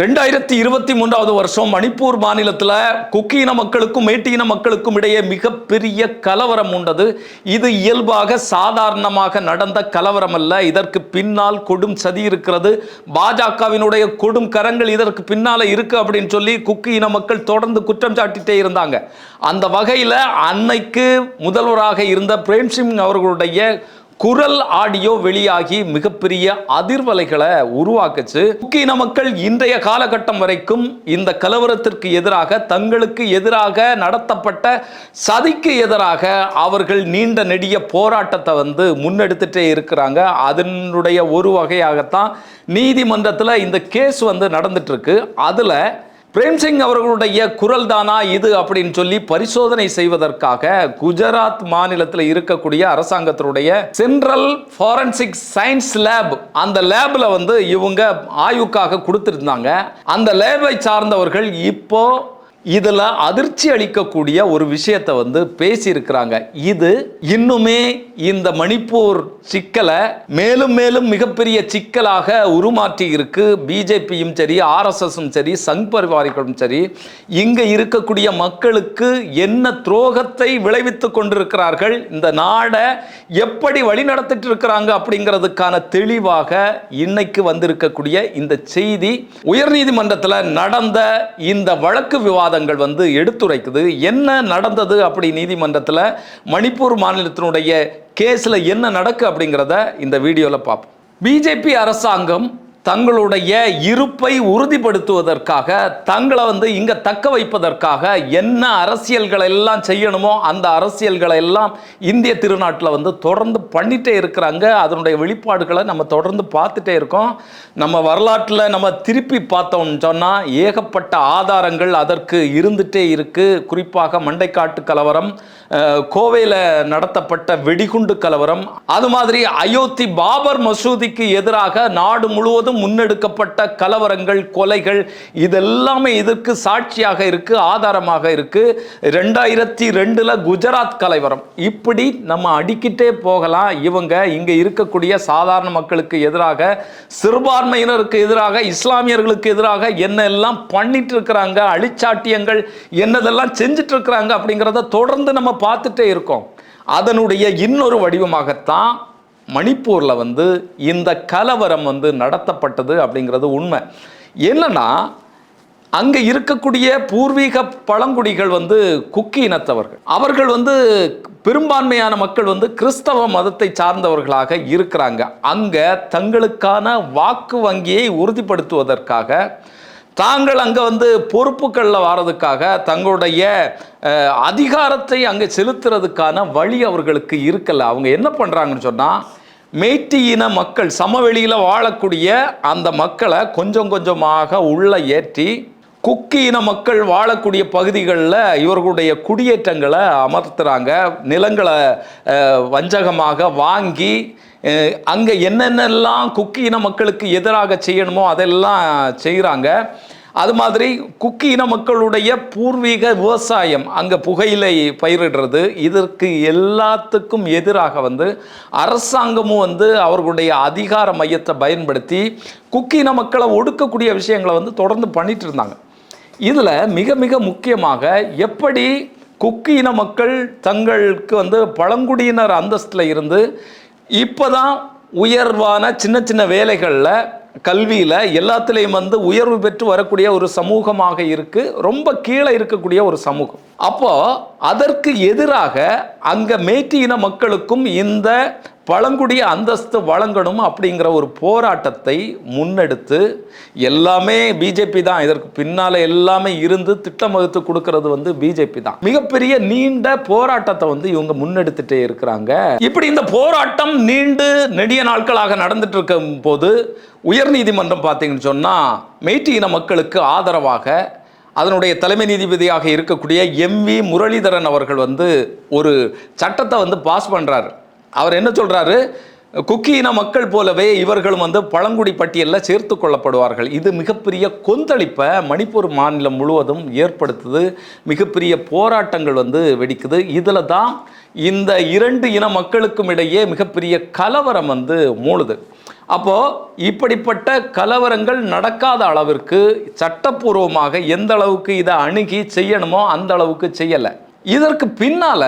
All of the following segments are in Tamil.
ரெண்டாயிரத்தி இருபத்தி மூன்றாவது வருஷம் மணிப்பூர் மாநிலத்தில் குக்கி இன மக்களுக்கும் மேட்டி இன மக்களுக்கும் இடையே மிகப்பெரிய கலவரம் உண்டது. இது இயல்பாக சாதாரணமாக நடந்த கலவரம் அல்ல. இதற்கு பின்னால் கொடும் சதி இருக்கிறது. பாஜகவினுடைய கொடும் கரங்கள் இதற்கு பின்னால் இருக்கு அப்படின்னு சொல்லி குக்கி இன மக்கள் தொடர்ந்து குற்றம் சாட்டிட்டே இருந்தாங்க. அந்த வகையில் அன்னைக்கு முதல்வராக இருந்த பிரேம்சிங் அவர்களுடைய குரல் ஆடியோ வெளியாகி மிகப்பெரிய அதிர்வலைகளை உருவாக்குச்சு. முக்கிய மக்கள் இன்றைய காலகட்டம் வரைக்கும் இந்த கலவரத்திற்கு எதிராக தங்களுக்கு எதிராக நடத்தப்பட்ட சதிக்கு எதிராக அவர்கள் நீண்ட நெடிய போராட்டத்தை வந்து முன்னெடுத்துட்டே இருக்கிறாங்க. அதனுடைய ஒரு வகையாகத்தான் நீதிமன்றத்தில் இந்த கேஸ் வந்து நடந்துட்டு இருக்கு அதில் பிரேம்சிங் அவர்களுடைய குரல் தானா இது அப்படின்னு சொல்லி பரிசோதனை செய்வதற்காக குஜராத் மாநிலத்தில் இருக்கக்கூடிய அரசாங்கத்தினுடைய சென்ட்ரல் ஃபாரன்சிக் சயின்ஸ் லேப் அந்த லேப்ல வந்து இவங்க ஆய்வுக்காக கொடுத்துருந்தாங்க. அந்த லேபை சார்ந்தவர்கள் இப்போ இதில் அதிர்ச்சி அளிக்கக்கூடிய ஒரு விஷயத்தை வந்து பேசியிருக்கிறாங்க. இது இன்னுமே இந்த மணிப்பூர் சிக்கலை மேலும் மேலும் மிகப்பெரிய சிக்கலாக உருமாற்றி இருக்கு. பிஜேபியும் சரி ஆர்எஸ்எஸும் சரி சங் பரிவாரிகளும் சரி இங்கே இருக்கக்கூடிய மக்களுக்கு என்ன துரோகத்தை விளைவித்து கொண்டிருக்கிறார்கள் இந்த நாடை எப்படி வழிநடத்திட்டு இருக்கிறாங்க அப்படிங்கிறதுக்கான தெளிவாக இன்னைக்கு வந்திருக்கக்கூடிய இந்த செய்தி உயர்நீதிமன்றத்தில் நடந்த இந்த வழக்கு விவாதம் வாதங்கள் வந்து எடுத்துரைக்குது. என்ன நடந்தது அப்படி நீதிமன்றத்தில்? மணிப்பூர் மாநிலத்தினுடைய கேஸில் என்ன நடக்கு அப்படிங்கிறத இந்த வீடியோவில் பார்ப்போம். பிஜேபி அரசாங்கம் தங்களுடைய இருப்பை உறுதிப்படுத்துவதற்காக தங்களை வந்து இங்கே தக்க வைப்பதற்காக என்ன அரசியல்களை எல்லாம் செய்யணுமோ அந்த அரசியல்களை எல்லாம் இந்திய திருநாட்டில் வந்து தொடர்ந்து பண்ணிட்டே இருக்கிறாங்க. அதனுடைய வெளிப்பாடுகளை நம்ம தொடர்ந்து பார்த்துட்டே இருக்கோம். நம்ம வரலாற்றில் நம்ம திருப்பி பார்த்தோம்னு சொன்னால் ஏகப்பட்ட ஆதாரங்கள் அதற்கு இருந்துட்டே இருக்குது குறிப்பாக மண்டைக்காட்டு கலவரம் கோவையில் நடத்தப்பட்ட வெடிகுண்டு கலவரம். அது மாதிரி அயோத்தி பாபர் மசூதிக்கு எதிராக நாடு முழுவதும் முன்னெடுக்கப்பட்ட கலவரங்கள் கொலைகள் இதெல்லாமே இதற்கு சாட்சியாக இருக்கு ஆதாரமாக இருக்கு. ரெண்டாயிரத்தி ரெண்டுல குஜராத் கலவரம். இப்படி நம்ம அடிக்கிட்டே போகலாம். இவங்க இங்க இருக்கக்கூடிய சாதாரண மக்களுக்கு எதிராக சிறுபான்மையினருக்கு எதிராக இஸ்லாமியர்களுக்கு எதிராக என்ன எல்லாம் பண்ணிட்டு இருக்கிறாங்க அழிச்சாட்டியங்கள் என்னதெல்லாம் செஞ்சுட்டு இருக்கிறாங்க அப்படிங்கிறத தொடர்ந்து நம்ம பார்த்துட்டே இருக்கோம். அதனுடைய இன்னொரு வடிவமாகத்தான் மணிப்பூரில் வந்து இந்த கலவரம் வந்து நடத்தப்பட்டது அப்படிங்கிறது உண்மை. என்னன்னா அங்கே இருக்கக்கூடிய பூர்வீக பழங்குடிகள் வந்து குக்கி இனத்தவர்கள். அவர்கள் வந்து பெரும்பான்மையான மக்கள் வந்து கிறிஸ்தவ மதத்தை சார்ந்தவர்களாக இருக்கிறாங்க. அங்கே தங்களுக்கான வாக்கு வங்கியை உறுதிப்படுத்துவதற்காக தாங்கள் அங்கே வந்து பொறுப்புகளில் வாரதுக்காக தங்களுடைய அதிகாரத்தை அங்கே செலுத்துறதுக்கான வழி அவர்களுக்கு இருக்கலை. அவங்க என்ன பண்ணுறாங்கன்னு சொன்னால் மேட்டி இன மக்கள் சமவெளியில் வாழக்கூடிய அந்த மக்களை கொஞ்சம் கொஞ்சமாக உள்ள ஏற்றி குக்கி இன மக்கள் வாழக்கூடிய பகுதிகளில் இவர்களுடைய குடியேற்றங்களை அமர்த்துறாங்க. நிலங்களை வஞ்சகமாக வாங்கி அங்கே என்னென்னலாம் குக்கி இன மக்களுக்கு எதிராக செய்யணுமோ அதெல்லாம் செய்கிறாங்க அது மாதிரி குக்கி இன மக்களுடைய பூர்வீக விவசாயம் அங்கே புகையிலை பயிரிடுறது இதற்கு எல்லாத்துக்கும் எதிராக வந்து அரசாங்கமும் வந்து அவர்களுடைய அதிகார மையத்தை பயன்படுத்தி குக்கி இன மக்களை ஒடுக்கக்கூடிய விஷயங்களை வந்து தொடர்ந்து பண்ணிட்டு இருந்தாங்க. இதில் மிக மிக முக்கியமாக எப்படி குக்கி இன மக்கள் தங்களுக்கு வந்து பழங்குடியினர் அந்தஸ்தில் இருந்து இப்போதான் உயர்வான சின்ன சின்ன வேலைகளில் கல்வியில் எல்லாத்துலேயும் வந்து உயர்வு பெற்று வரக்கூடிய ஒரு சமூகமாக இருக்குது ரொம்ப கீழே இருக்கக்கூடிய ஒரு சமூகம். அப்போ அதற்கு எதிராக அங்கே மேட்டி இன மக்களுக்கும் இந்த பழங்குடி அந்தஸ்து வழங்கணும் அப்படிங்கிற ஒரு போராட்டத்தை முன்னெடுத்து எல்லாமே பிஜேபி தான். இதற்கு பின்னால் எல்லாமே இருந்து திட்டம் வகுத்து கொடுக்கறது வந்து பிஜேபி தான். மிகப்பெரிய நீண்ட போராட்டத்தை வந்து இவங்க முன்னெடுத்துட்டே இருக்கிறாங்க. இப்படி இந்த போராட்டம் நீண்டு நெடிய நாட்களாக நடந்துட்டு இருக்கும் போது உயர்நீதிமன்றம் பார்த்தீங்கன்னு சொன்னால் மேட்டி இன மக்களுக்கு ஆதரவாக அதனுடைய தலைமை நீதிபதியாக இருக்கக்கூடிய எம் வி முரளிதரன் அவர்கள் வந்து ஒரு சட்டத்தை வந்து பாஸ் பண்ணுறாரு அவர் என்ன சொல்கிறாரு குக்கியின இன மக்கள் போலவே இவர்களும் வந்து பழங்குடி பட்டியலில் சேர்த்து கொள்ளப்படுவார்கள். இது மிகப்பெரிய கொந்தளிப்பை மணிப்பூர் மாநிலம் முழுவதும் ஏற்படுத்துது. மிகப்பெரிய போராட்டங்கள் வந்து வெடிக்குது. இதில் தான் இந்த இரண்டு இன மக்களுக்கும் இடையே மிகப்பெரிய கலவரம் வந்து மூழுது. அப்போது இப்படிப்பட்ட கலவரங்கள் நடக்காத அளவிற்கு சட்டப்பூர்வமாக எந்த அளவுக்கு இதை அணுகி செய்யணுமோ அந்த அளவுக்கு செய்யலை. இதற்கு பின்னால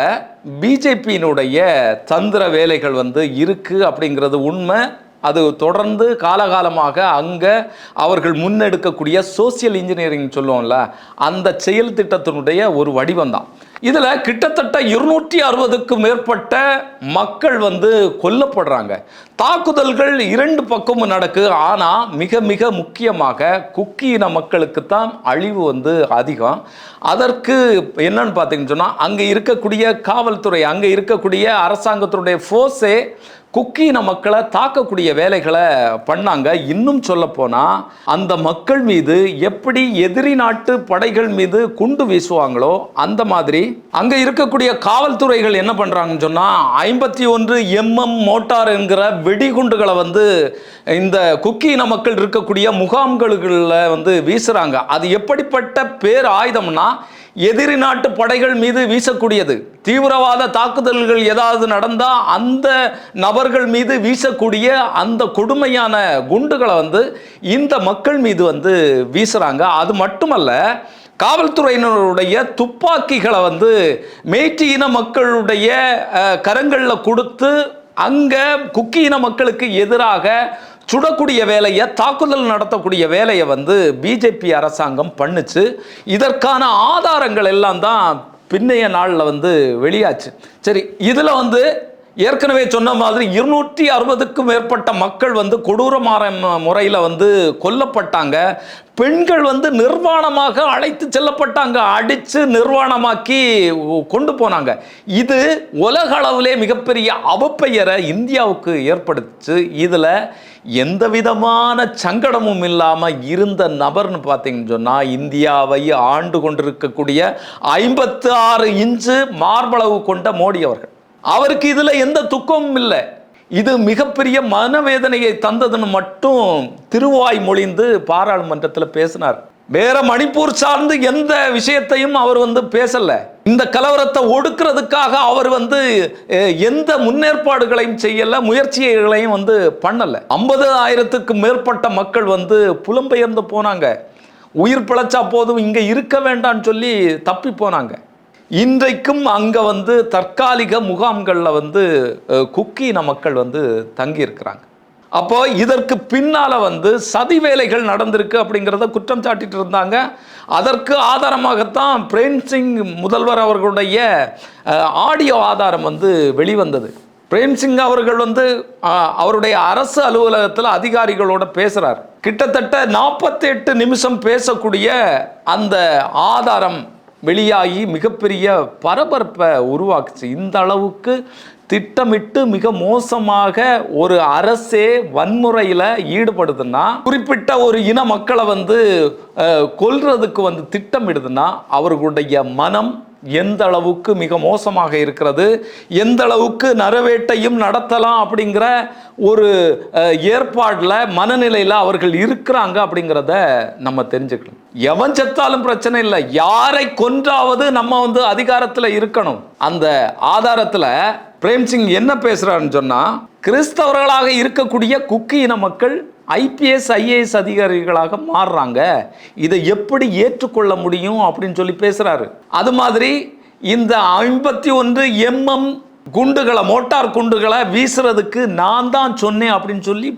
பிஜேபியினுடைய தந்திர வேலைகள் வந்து இருக்குது அப்படிங்கிறது உண்மை. அது தொடர்ந்து காலகாலமாக அங்கே அவர்கள் முன்னெடுக்கக்கூடிய சோசியல் இன்ஜினியரிங் சொல்லுவோம்ல அந்த செயல் திட்டத்தினுடைய ஒரு வடிவம் தான் இதில் கிட்டத்தட்ட இருநூற்றி அறுபதுக்கும் மேற்பட்ட மக்கள் வந்து கொல்லப்படுறாங்க. தாக்குதல்கள் இரண்டு பக்கமும் நடக்கு. ஆனால் மிக மிக முக்கியமாக குக்கி இன மக்களுக்கு தான் அழிவு வந்து அதிகம். அதற்கு என்னன்னு பார்த்தீங்கன்னு சொன்னால் அங்கே இருக்கக்கூடிய காவல்துறை அங்கே இருக்கக்கூடிய அரசாங்கத்தினுடைய ஃபோர்ஸே குக்கீன மக்களை தாக்கக்கூடிய வேலைகளை பண்ணாங்க. இன்னும் சொல்ல போனால் அந்த மக்கள் மீது எப்படி எதிரி நாட்டு படைகள் மீது குண்டு வீசுவாங்களோ அந்த மாதிரி அங்கே இருக்கக்கூடிய காவல்துறைகள் என்ன பண்ணுறாங்கன்னு சொன்னால் ஐம்பத்தி ஒன்று எம்எம் மோட்டார் என்கிற வெடிகுண்டுகளை வந்து இந்த குக்கீன மக்கள் இருக்கக்கூடிய முகாம்களில் வந்து வீசுகிறாங்க அது எப்படிப்பட்ட பேர் ஆயுதம்னா எதிரி நாட்டு படைகள் மீது வீசக்கூடியது. தீவிரவாத தாக்குதல்கள் ஏதாவது நடந்தால் அந்த நபர்கள் மீது வீசக்கூடிய அந்த கொடுமையான குண்டுகளை வந்து இந்த மக்கள் மீது வந்து வீசுகிறாங்க அது மட்டுமல்ல காவல்துறையினருடைய துப்பாக்கிகளை வந்து மேய்ச்சி இன மக்களுடைய கரங்களில் கொடுத்து அங்கே குக்கி இன மக்களுக்கு எதிராக சுடக்கூடிய வேலையை தாக்குதல் நடத்தக்கூடிய வேலையை வந்து பிஜேபி அரசாங்கம் பண்ணுச்சு. இதற்கான ஆதாரங்கள் எல்லாம் தான் பின்னைய நாளில் வந்து வெளியாச்சு. சரி இதில் வந்து ஏற்கனவே சொன்ன மாதிரி இருநூற்றி அறுபதுக்கும் மேற்பட்ட மக்கள் வந்து கொடூரமான முறையில் வந்து கொல்லப்பட்டாங்க. பெண்கள் வந்து நிர்வாணமாக அழைத்து செல்லப்பட்டாங்க. அடித்து நிர்வாணமாக்கி கொண்டு போனாங்க. இது உலக அளவிலே மிகப்பெரிய அவப்பெயரை இந்தியாவுக்கு ஏற்படுத்துச்சு. இதில் எந்த விதமான சங்கடமும் இல்லாமல் இருந்த நபர்னு பார்த்தீங்கன்னு சொன்னால் இந்தியாவை ஆண்டு கொண்டிருக்கக்கூடிய ஐம்பத்து ஆறு இன்ச்சு மார்பளவு கொண்ட மோடி அவர்கள். அவருக்கு இதில் எந்த துக்கமும் இல்லை. இது மிகப்பெரிய மனவேதனையை தந்ததுன்னு மட்டும் திருவாய் மொழிந்து பாராளுமன்றத்தில் பேசினார். வேற மணிப்பூர் சார்ந்து எந்த விஷயத்தையும் அவர் வந்து பேசல. இந்த கலவரத்தை ஒடுக்கிறதுக்காக அவர் வந்து எந்த முன்னேற்பாடுகளையும் செய்யல முயற்சிகளையும் வந்து பண்ணல. ஐம்பது ஆயிரத்துக்கு மேற்பட்ட மக்கள் வந்து புலம்பெயர்ந்து போனாங்க. உயிர் பிழைச்சா போதும் இங்கே இருக்க வேண்டாம்னு சொல்லி தப்பி போனாங்க. இன்றைக்கும் அங்கே வந்து தற்காலிக முகாம்களில் வந்து குக்கீன மக்கள் வந்து தங்கியிருக்கிறாங்க. அப்போ இதற்கு பின்னால் வந்து சதி வேலைகள் நடந்திருக்கு அப்படிங்கிறத குற்றம் சாட்டிட்டு இருந்தாங்க. அதற்கு ஆதாரமாகத்தான் பிரேம் சிங் முதல்வர் அவர்களுடைய ஆடியோ ஆதாரம் வந்து வெளிவந்தது. பிரேம்சிங் அவர்கள் வந்து அவருடைய அரசு அலுவலகத்தில் அதிகாரிகளோட பேசுகிறார் கிட்டத்தட்ட நாற்பத்தி எட்டு நிமிஷம் பேசக்கூடிய அந்த ஆதாரம் வெளியாகி மிகப்பெரிய பரபரப்பை உருவாக்குச்சு. இந்த அளவுக்கு திட்டமிட்டு மிக மோசமாக ஒரு அரசே வன்முறையில் ஈடுபடுதுன்னா குறிப்பிட்ட ஒரு இன மக்களை வந்து கொல்றதுக்கு வந்து திட்டமிடுதுன்னா அவர்களுடைய மனம் எந்த அளவுக்கு மிக மோசமாக இருக்கிறது எந்த அளவுக்கு நரவேட்டையும் நடத்தலாம் அப்படிங்கிற ஒரு ஏற்பாடில் மனநிலையில் அவர்கள் இருக்கிறாங்க அப்படிங்கிறத நம்ம தெரிஞ்சுக்கணும். எவன் செத்தாலும் பிரச்சனை இல்லை. யாரை கொன்றாவது நம்ம வந்து அதிகாரத்தில் இருக்கணும். அந்த ஆதாரத்தில் பிரேம்சிங் என்ன பேசுறாருன்னு சொன்னா கிறிஸ்தவர்களாக இருக்கக்கூடிய குக்கி இன மக்கள் ஐபிஎஸ் ஐஏஎஸ் அதிகாரிகளாக மாறுறாங்க. இதை எப்படி ஏற்றுக்கொள்ள முடியும் அப்படின்னு சொல்லி பேசுகிறாரு அது மாதிரி இந்த ஐம்பத்தி ஒன்று எம்எம் குண்டுகளை மோட்டார் குண்டுகளை வீசுறதுக்கு நான் தான் சொன்னேன் அப்படின்னு சொல்லி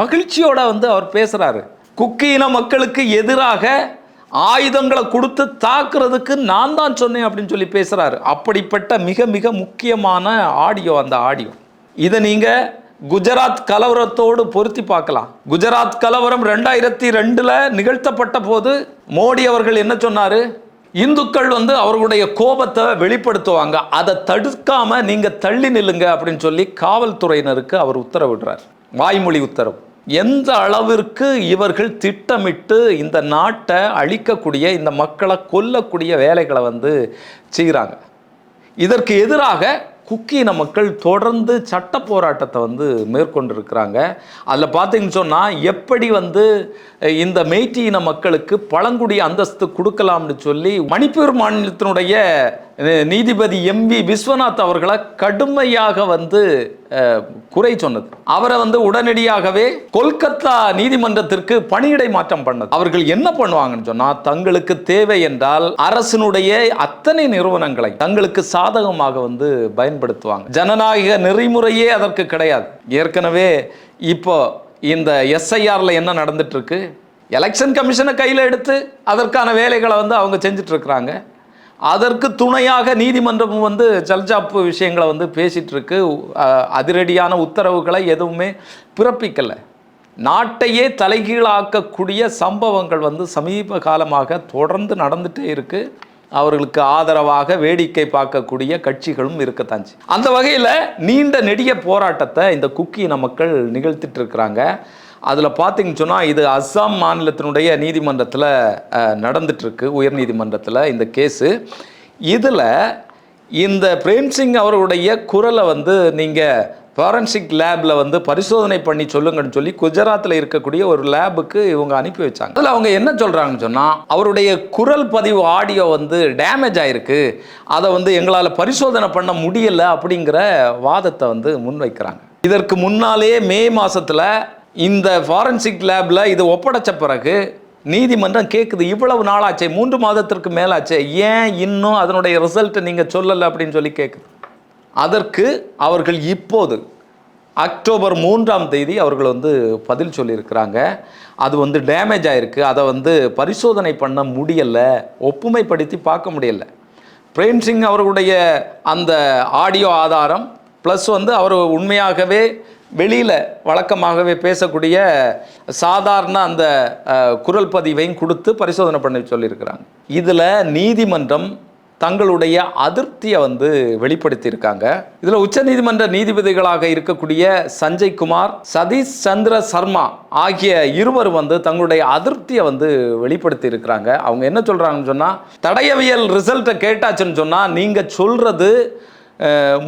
மகிழ்ச்சியோட வந்து அவர் பேசுகிறாரு குக்கியின மக்களுக்கு எதிராக ஆயுதங்களை கொடுத்து தாக்குறதுக்கு நான் தான் சொன்னேன் அப்படின்னு சொல்லி பேசுகிறாரு அப்படிப்பட்ட மிக மிக முக்கியமான ஆடியோ அந்த ஆடியோ. இதை நீங்கள் குஜராத் கலவரத்தோடு பொருத்தி பார்க்கலாம். குஜராத் கலவரம் ரெண்டாயிரத்தி ரெண்டில் நிகழ்த்தப்பட்ட போது மோடி அவர்கள் என்ன சொன்னார்? இந்துக்கள் வந்து அவர்களுடைய கோபத்தை வெளிப்படுத்துவாங்க. அதை தடுக்காம நீங்க தள்ளி நில்லுங்க அப்படின்னு சொல்லி காவல்துறையினருக்கு அவர் உத்தரவிடுறார். வாய்மொழி உத்தரவு. எந்த அளவிற்கு இவர்கள் திட்டமிட்டு இந்த நாட்டை அழிக்கக்கூடிய இந்த மக்களை கொல்லக்கூடிய வேலைகளை வந்து செய்கிறாங்க இதற்கு எதிராக குக்கீன மக்கள் தொடர்ந்து சட்ட போராட்டத்தை வந்து மேற்கொண்டிருக்கிறாங்க. அதில் பார்த்தீங்கன்னு சொன்னால் எப்படி வந்து இந்த மெய்ட்டி இன மக்களுக்கு பழங்குடி அந்தஸ்து கொடுக்கலாம்னு சொல்லி மணிப்பூர் மாநிலத்தினுடைய நீதிபதி எம்பி விஸ்வநாத் அவர்களை கடுமையாக வந்து குறை சொன்னது. அவரை வந்து உடனடியாகவே கொல்கத்தா நீதிமன்றத்திற்கு பணியிடை மாற்றம் பண்ணது. அவர்கள் என்ன பண்ணுவாங்கன்னு சொன்னா தங்களுக்கு தேவை என்றால் அரசினுடைய அத்தனை நிறுவனங்களை தங்களுக்கு சாதகமாக வந்து பயன்படுத்துவாங்க. ஜனநாயக நெறிமுறையே அதற்கு கிடையாது. ஏற்கனவே இப்போ இந்த எஸ்ஐஆர்ல என்ன நடந்துட்டு இருக்கு? எலெக்ஷன் கமிஷனை கையில் எடுத்து அதற்கான வேலைகளை வந்து அவங்க செஞ்சுட்டு இருக்கிறாங்க. அதற்கு துணையாக நீதிமன்றம் வந்து ஜல்ஜாப்பு விஷயங்களை வந்து பேசிட்டு இருக்கு அதிரடியான உத்தரவுகளை எதுவுமே பிறப்பிக்கலை. நாட்டையே தலைகீழாக்கக்கூடிய சம்பவங்கள் வந்து சமீப காலமாக தொடர்ந்து நடந்துகிட்டே இருக்குது அவர்களுக்கு ஆதரவாக வேடிக்கை பார்க்கக்கூடிய கட்சிகளும் இருக்கத்தான் அந்த வகையில் நீண்ட நெடிய போராட்டத்தை இந்த குக்கி மக்கள் நிகழ்த்திட்டு இருக்கிறாங்க. அதில் பார்த்தீங்கன்னு சொன்னால் இது அஸ்ஸாம் மாநிலத்தினுடைய நீதிமன்றத்தில் நடந்துட்டுருக்கு உயர் நீதிமன்றத்தில் இந்த கேஸு. இதில் இந்த பிரேம்சிங் அவர்களுடைய குரலை வந்து நீங்கள் ஃபாரன்சிக் லேபில் வந்து பரிசோதனை பண்ணி சொல்லுங்கன்னு சொல்லி குஜராத்தில் இருக்கக்கூடிய ஒரு லேபுக்கு இவங்க அனுப்பி வச்சாங்க. அதில் அவங்க என்ன சொல்கிறாங்கன்னு சொன்னால் அவருடைய குரல் பதிவு ஆடியோ வந்து டேமேஜ் ஆகிருக்கு அதை வந்து எங்களால் பரிசோதனை பண்ண முடியல அப்படிங்கிற வாதத்தை வந்து முன்வைக்கிறாங்க. இதற்கு முன்னாலே மே மாதத்தில் இந்த ஃபாரன்சிக் லேபில் இது ஒப்படைச்ச பிறகு நீதிமன்றம் கேட்குது இவ்வளவு நாளாச்சே மூன்று மாதத்திற்கு மேலாச்சே ஏன் இன்னும் அதனுடைய ரிசல்ட்டை நீங்கள் சொல்லலை? அப்படின்னு சொல்லி கேட்குது அதற்கு அவர்கள் இப்போது அக்டோபர் மூன்றாம் தேதி அவர்கள் வந்து பதில் சொல்லியிருக்கிறாங்க. அது வந்து டேமேஜ் ஆகிருக்கு அதை வந்து பரிசோதனை பண்ண முடியலை. ஒப்புமைப்படுத்தி பார்க்க முடியல. பிரேம் சிங் அவர்களுடைய அந்த ஆடியோ ஆதாரம் ப்ளஸ் வந்து அவர் உண்மையாகவே வெளியில் வழக்கமாகவே பேசக்கூடிய சாதாரண அந்த குரல் பதிவையும் கொடுத்து பரிசோதனை பண்ணி சொல்லியிருக்கிறாங்க. இதில் நீதிமன்றம் தங்களுடைய அதிருப்தியை வந்து வெளிப்படுத்தியிருக்காங்க. இதில் உச்சநீதிமன்ற நீதிபதிகளாக இருக்கக்கூடிய சஞ்சய் குமார் சதீஷ் சந்திர சர்மா ஆகிய இருவர் வந்து தங்களுடைய அதிருப்தியை வந்து வெளிப்படுத்தி இருக்கிறாங்க அவங்க என்ன சொல்கிறாங்கன்னு சொன்னால் தடயவியல் ரிசல்ட்டை கேட்டாச்சுன்னு சொன்னால் நீங்கள் சொல்கிறது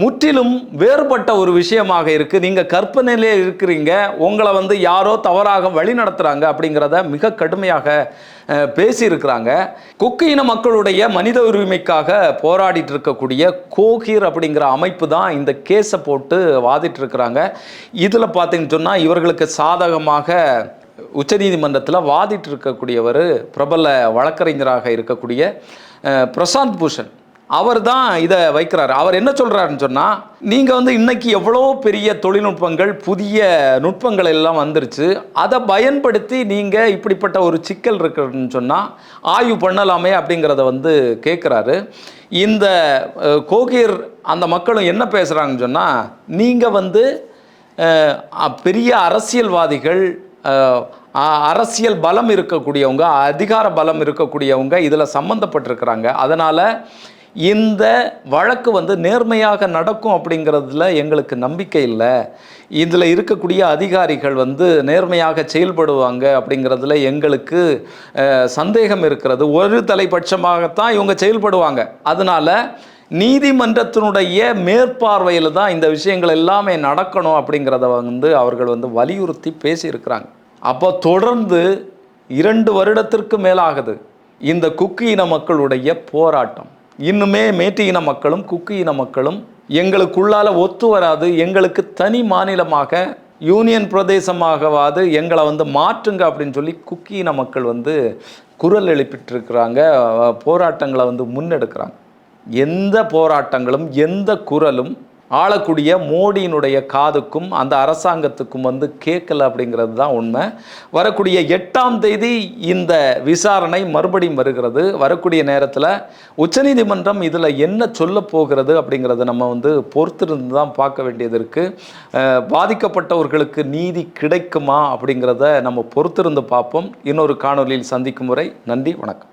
முற்றிலும் வேறுபட்ட ஒரு விஷயமாக இருக்குது நீங்கள் கற்பனையிலே இருக்கிறீங்க. உங்களை வந்து யாரோ தவறாக வழி நடத்துகிறாங்க அப்படிங்கிறத மிக கடுமையாக பேசியிருக்கிறாங்க. குக்கு இன மக்களுடைய மனித உரிமைக்காக போராடிட்டு இருக்கக்கூடிய கோகிர் அப்படிங்கிற அமைப்பு தான் இந்த கேஸை போட்டு வாதிட்டு இருக்கிறாங்க இதில் பார்த்தீங்கன்னு சொன்னால் இவர்களுக்கு சாதகமாக உச்சநீதிமன்றத்தில் வாதிட்டு இருக்கக்கூடியவர் பிரபல வழக்கறிஞராக இருக்கக்கூடிய பிரசாந்த் பூஷன். அவர் தான் இதை வைக்கிறார். அவர் என்ன சொல்கிறாருன்னு சொன்னால் நீங்கள் வந்து இன்னைக்கு எவ்வளோ பெரிய தொழில்நுட்பங்கள் புதிய நுட்பங்கள் எல்லாம் வந்துருச்சு அதை பயன்படுத்தி நீங்கள் இப்படிப்பட்ட ஒரு சிக்கல் இருக்குன்னு சொன்னால் ஆய்வு பண்ணலாமே அப்படிங்கிறத வந்து கேட்குறாரு இந்த கோகிர் அந்த மக்களும் என்ன பேசுகிறாங்கன்னு சொன்னால் நீங்கள் வந்து பெரிய அரசியல்வாதிகள் அ- அரசியல் பலம் இருக்கக்கூடியவங்க அதிகார பலம் இருக்கக்கூடியவங்க இதில் சம்மந்தப்பட்டிருக்கிறாங்க அதனால் இந்த வழக்கு வந்து நேர்மையாக நடக்கும் அப்படிங்கிறதுல எங்களுக்கு நம்பிக்கை இல்லை. இதில் இருக்கக்கூடிய அதிகாரிகள் வந்து நேர்மையாக செயல்படுவாங்க அப்படிங்கிறதுல எங்களுக்கு சந்தேகம் இருக்கிறது. ஒரு தலைபட்சமாகத்தான் இவங்க செயல்படுவாங்க. அதனால் நீதிமன்றத்தினுடைய மேற்பார்வையில் தான் இந்த விஷயங்கள் எல்லாமே நடக்கணும் அப்படிங்கிறத வந்து அவர்கள் வந்து வலியுறுத்தி பேசியிருக்கிறாங்க. அப்போ தொடர்ந்து இரண்டு வருடத்திற்கு மேலாகுது இந்த குக்கி இன மக்களுடைய போராட்டம். இன்னுமே மேட்டு இன மக்களும் குக்கு இன மக்களும் எங்களுக்குள்ளால ஒத்து வராது எங்களுக்கு தனி மாநிலமாக யூனியன் பிரதேசமாகவாது எங்களை வந்து மாற்றுங்க அப்படின்னு சொல்லி குக்கி இன மக்கள் வந்து குரல் எழுப்பிட்டு இருக்கிறாங்க போராட்டங்களை வந்து முன்னெடுக்கிறாங்க. எந்த போராட்டங்களும் எந்த குரலும் ஆளக்கூடிய மோடியினுடைய காதுக்கும் அந்த அரசாங்கத்துக்கும் வந்து கேட்கல அப்படிங்கிறது தான் உண்மை. வரக்கூடிய எட்டாம் தேதி இந்த விசாரணை மறுபடியும் வருகிறது. வரக்கூடிய நேரத்தில் உச்சநீதிமன்றம் இதில் என்ன சொல்ல போகிறது அப்படிங்கிறத நம்ம வந்து பொறுத்திருந்து தான் பார்க்க வேண்டியது இருக்குது பாதிக்கப்பட்டவர்களுக்கு நீதி கிடைக்குமா அப்படிங்கிறத நம்ம பொறுத்திருந்து பார்ப்போம். இன்னொரு காணொலியில் சந்திக்கும் முறை நன்றி வணக்கம்.